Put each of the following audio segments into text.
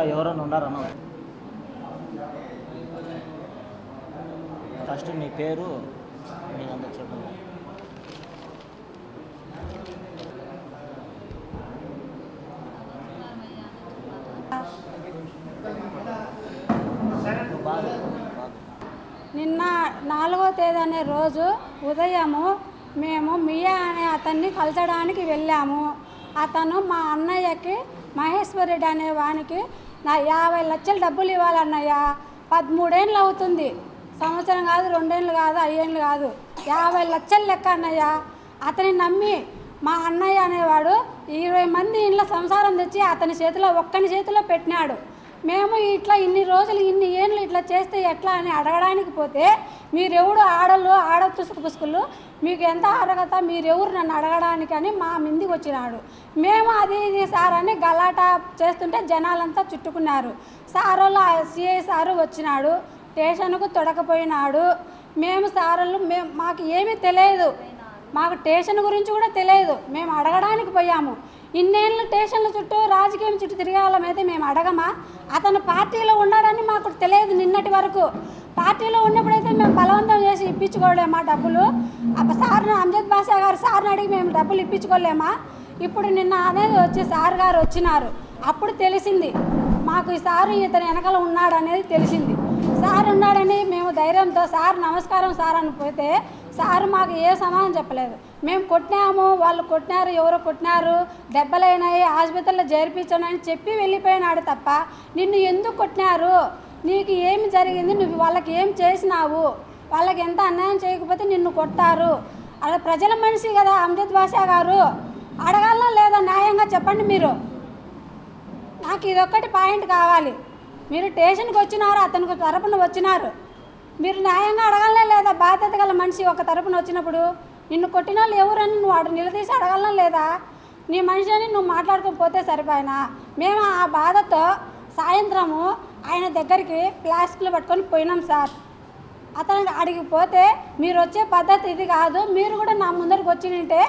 ఎవరైనా ఉన్నారన్న ఫస్ట్ మీ పేరు మీ చెప్పండి. నిన్న నాలుగో తేదీ అనే రోజు ఉదయము మేము మియా అనే అతన్ని కలచడానికి వెళ్ళాము. అతను మా అన్నయ్యకి మహేశ్వర్ రెడ్డి అనే వానికి నా యాభై లక్షలు డబ్బులు ఇవ్వాలన్నయ్యా. పదమూడేళ్ళు అవుతుంది. సంవత్సరం కాదు రెండేళ్ళు కాదు ఐదేళ్ళు కాదు. యాభై లక్షలు లెక్క అన్నయ్య. అతని నమ్మి మా అన్నయ్య అనేవాడు ఇరవై మంది ఇంట్లో సంసారం తెచ్చి అతని చేతిలో ఒక్కని చేతిలో పెట్టినాడు. మేము ఇట్లా ఇన్ని రోజులు ఇన్ని ఏళ్ళు ఇట్లా చేస్తే ఎట్లా అని అడగడానికి పోతే మీరెవడు ఆడలు ఆడ తుసుకు పుసుకులు మీకు ఎంత అర్హత మీరెవరు నన్ను అడగడానికి అని మా మిందికి వచ్చినాడు. మేము అది ఇది సార్ అని గలాట చేస్తుంటే జనాలంతా చుట్టుకున్నారు. సారోళ్ళు సిఐ సారు వచ్చినాడు స్టేషన్కు తొడకపోయినాడు. మేము సారులు మేము మాకు ఏమీ తెలియదు. మాకు స్టేషన్ గురించి కూడా తెలియదు. మేము అడగడానికి పోయాము. ఇన్నేళ్ళు స్టేషన్ల చుట్టూ రాజకీయం చుట్టూ తిరిగే వాళ్ళమైతే మేము అడగమా? అతను పార్టీలో ఉన్నాడని మాకు తెలియదు నిన్నటి వరకు. పార్టీలో ఉన్నప్పుడైతే మేము బలవంతం చేసి ఇప్పించుకోలేమా డబ్బులు? అప్ప సార్ని అంజద్ బాషా గారు సార్ని అడిగి మేము డబ్బులు ఇప్పించుకోలేమా? ఇప్పుడు నిన్న అనేది వచ్చి సార్ గారు వచ్చినారు. అప్పుడు తెలిసింది. మాకు ఈ సారు ఇతను వెనకాల ఉన్నాడనేది తెలిసింది. సార్ ఉన్నాడని మేము ధైర్యంతో సార్ నమస్కారం సార్ అని పోతే సార్ మాకు ఏ సమాధానం చెప్పలేదు. మేము కొట్టినాము వాళ్ళు కొట్టినారు ఎవరో కొట్టినారు దెబ్బలైనాయి ఆసుపత్రిలో చేర్పించాను అని చెప్పి వెళ్ళిపోయినాడు తప్ప నిన్ను ఎందుకు కొట్టినారు? నీకు ఏమి జరిగింది? నువ్వు వాళ్ళకి ఏం చేసినావు? వాళ్ళకి ఎంత అన్యాయం చేయకపోతే నిన్ను కొట్టారు అలా ప్రజల మనిషి కదా అమ్జద్ బాషా గారు. అడగాలనా లేదా? న్యాయంగా చెప్పండి మీరు. నాకు ఇదొక్కటి పాయింట్ కావాలి. మీరు స్టేషన్కి వచ్చినారు అతనికి తరపున వచ్చినారు. మీరు న్యాయంగా అడగలనే లేదా? బాధ్యత గల మనిషి ఒక తరపున వచ్చినప్పుడు నిన్ను కొట్టిన వాళ్ళు ఎవరని నువ్వు నిలదీసి అడగలనా లేదా? నీ మనిషి అని నువ్వు మాట్లాడుకోకపోతే సరిపోయినా? మేము ఆ బాధతో సాయంత్రము ఆయన దగ్గరికి ప్లాస్టిక్లు పట్టుకొని పోయినాం సార్. అతను అడిగిపోతే మీరు వచ్చే పద్ధతి ఇది కాదు మీరు కూడా నా ముందరకు వచ్చి నింటే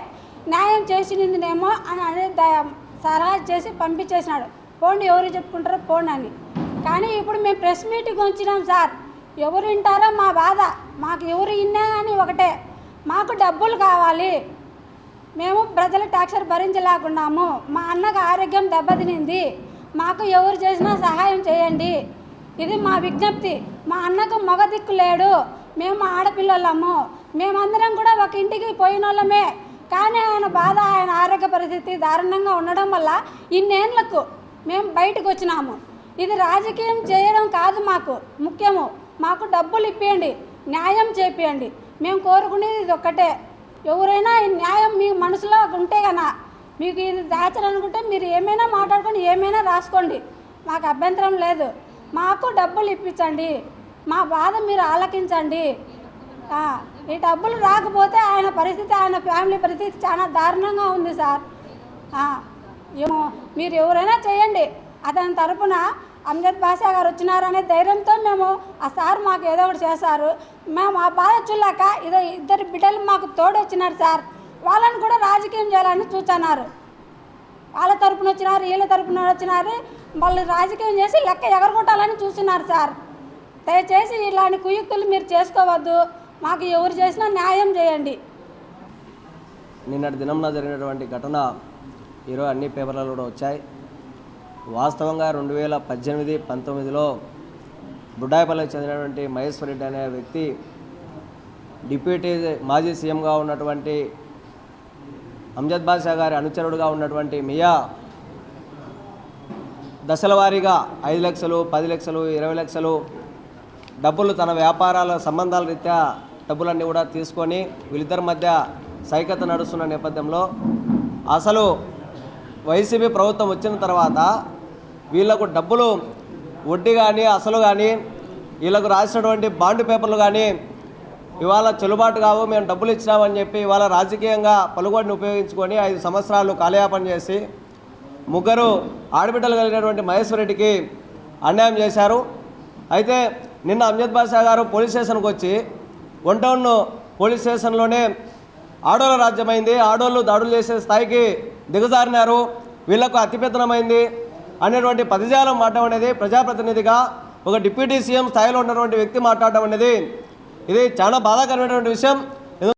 న్యాయం చేసినిందినేమో అని అనేది సలహా చేసి పంపించేసినాడు. పోండి ఎవరు చెప్పుకుంటారో పోండి అని. కానీ ఇప్పుడు మేము ప్రెస్ మీటింగ్ వచ్చినాం సార్. ఎవరు వింటారో మా బాధ. మాకు ఎవరు విన్నా కానీ ఒకటే. మాకు డబ్బులు కావాలి. మేము ప్రజల టాక్సర్ భరించలేకున్నాము. మా అన్నకు ఆరోగ్యం దెబ్బతినింది. మాకు ఎవరు చేసినా సహాయం చేయండి. ఇది మా విజ్ఞప్తి. మా అన్నకు మగ దిక్కు లేడు. మేము ఆడపిల్లలము. మేమందరం కూడా ఒక ఇంటికి పోయిన వాళ్ళమే కానీ ఆయన బాధ ఆయన ఆరోగ్య పరిస్థితి దారుణంగా ఉండడం వల్ల ఇన్నేళ్ళకు మేము బయటకు వచ్చినాము. ఇది రాజకీయం చేయడం కాదు మాకు. ముఖ్యము. మాకు డబ్బులు ఇప్పియండి న్యాయం చేపియండి. మేము కోరుకునేది ఇది ఒక్కటే. ఎవరైనా ఈ న్యాయం మీ మనసులో ఉంటే కన్నా మీకు ఇది దాచాలనుకుంటే మీరు ఏమైనా మాట్లాడుకొని ఏమైనా రాసుకోండి. మాకు అభ్యంతరం లేదు. మాకు డబ్బులు ఇప్పించండి. మా బాధ మీరు ఆలకించండి. ఈ డబ్బులు రాకపోతే ఆయన పరిస్థితి ఆయన ఫ్యామిలీ పరిస్థితి చాలా దారుణంగా ఉంది సార్. ఏమో మీరు ఎవరైనా చేయండి. అతని తరపున అమ్జద్ బాషా గారు వచ్చినారనే ధైర్యంతో మేము ఆ సార్ మాకు ఏదో ఒకటి చేశారు. మేము ఆ బాధ చూడలేక ఇదో ఇద్దరు బిడ్డలు మాకు తోడు వచ్చినారు సార్. వాళ్ళని కూడా రాజకీయం చేయాలని చూస్తున్నారు వాళ్ళ తరపున వచ్చినారు వీళ్ళ తరపున వచ్చినారు. వాళ్ళు రాజకీయం చేసి లెక్క ఎగరగొట్టాలని చూస్తున్నారు సార్. దయచేసి ఇలాంటి కుయుక్తులు మీరు చేసుకోవద్దు. మాకు ఎవరు చేసినా న్యాయం చేయండి. నిన్నటి దినంలో జరిగినటువంటి ఘటన ఈరోజు అన్ని పేపర్లలో కూడా వచ్చాయి. వాస్తవంగా రెండు వేల పద్దెనిమిది పంతొమ్మిదిలో బుడ్డాయిపల్లికి చెందినటువంటి మహేశ్వర్ రెడ్డి అనే వ్యక్తి డిప్యూటీ మాజీ సీఎంగా ఉన్నటువంటి అంజద్ బాషా గారి అనుచరుడుగా ఉన్నటువంటి మియా దశల వారీగా ఐదు లక్షలు పది లక్షలు ఇరవై లక్షలు డబ్బులు తన వ్యాపారాల సంబంధాల రీత్యా డబ్బులన్నీ కూడా తీసుకొని వీళ్ళిద్దరి మధ్య సైకత నడుస్తున్న నేపథ్యంలో అసలు వైసీపీ ప్రభుత్వం వచ్చిన తర్వాత వీళ్ళకు డబ్బులు వడ్డీ కానీ అసలు కానీ వీళ్ళకు రాసినటువంటి బాండ్ పేపర్లు కానీ ఇవాళ చెల్లుబాటు కావు మేము డబ్బులు ఇచ్చినామని చెప్పి ఇవాళ రాజకీయంగా పలుగొడిని ఉపయోగించుకొని ఐదు సంవత్సరాలు కాలయాపన చేసి ముగ్గురు ఆడబిడ్డలు కలిగినటువంటి మహేశ్వర్ రెడ్డికి అన్యాయం చేశారు. అయితే నిన్న అమ్జద్ బాషా గారు పోలీస్ స్టేషన్కి వచ్చి వన్ టౌన్ పోలీస్ స్టేషన్లోనే ఆడోళ్ళ రాజ్యమైంది. ఆడోళ్ళు దాడులు చేసే స్థాయికి దిగజారినారు. వీళ్ళకు అతిపెత్తనమైంది. అనేటువంటి పదజాలం మాట్లాడడం అనేది ప్రజాప్రతినిధిగా ఒక డిప్యూటీ సీఎం స్థాయిలో ఉన్నటువంటి వ్యక్తి మాట్లాడడం అనేది. ఇది చాలా బాధాకరమైనటువంటి విషయం.